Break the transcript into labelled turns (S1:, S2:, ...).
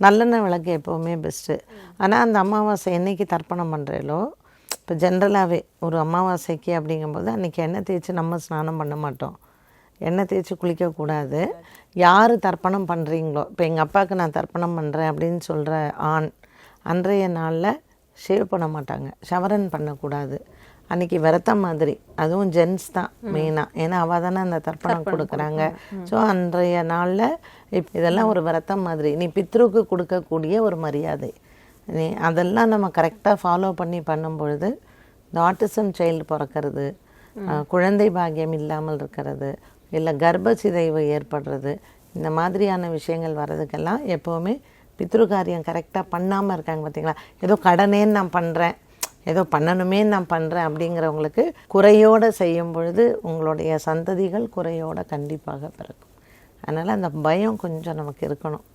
S1: நல்லெண்ணெய் விளக்கு எப்போவுமே பெஸ்ட்டு ஆனால் அந்த அமாவாசை என்றைக்கு தர்ப்பணம் பண்ணுறீங்களோ இப்போ ஜென்ரலாகவே ஒரு அமாவாசைக்கு அப்படிங்கும்போது அன்றைக்கி எண்ணெய் தேய்ச்சி நம்ம ஸ்நானம் பண்ண மாட்டோம். எண்ணெய் தேய்ச்சி குளிக்கக்கூடாது யார் தர்ப்பணம் பண்ணுறீங்களோ இப்போ எங்கள் அப்பாவுக்கு நான் தர்ப்பணம் பண்ணுறேன் அப்படின்னு சொல்கிற ஆண் அன்றைய நாளில் ஷேவ் பண்ண மாட்டாங்க. ஷவரன் பண்ணக்கூடாது. அன்றைக்கி விரதம் மாதிரி. அதுவும் ஜென்ஸ் தான் மெயினாக ஏன்னா அவள் தானே அந்த தர்ப்பணம் கொடுக்குறாங்க. ஸோ அன்றைய நாளில் இப் இதெல்லாம் ஒரு விரதம் மாதிரி. நீ பித்ருக்கு கொடுக்கக்கூடிய ஒரு மரியாதை. நீ அதெல்லாம் நம்ம கரெக்டாக ஃபாலோ பண்ணி பண்ணும் பொழுது இந்த ஆட்டிசம் சைல்டு பிறக்கிறது குழந்தை பாக்கியம் இல்லாமல் இருக்கிறது இல்லை கர்ப்பசிதைவு ஏற்படுறது இந்த மாதிரியான விஷயங்கள் வர்றதுக்கெல்லாம் எப்போவுமே பித்ருகாரியம் கரெக்டாக பண்ணாமல் இருக்காங்க பார்த்தீங்களா ஏதோ கடனேன்னு நான் பண்ணுறேன் ஏதோ பண்ணணுமே நான் பண்ணுறேன் அப்படிங்கிறவங்களுக்கு குறையோடு செய்யும் பொழுது உங்களுடைய சந்ததிகள் குறையோடு கண்டிப்பாக பிறக்கும். அதனால் அந்த பயம் கொஞ்சம் நமக்கு இருக்கணும்.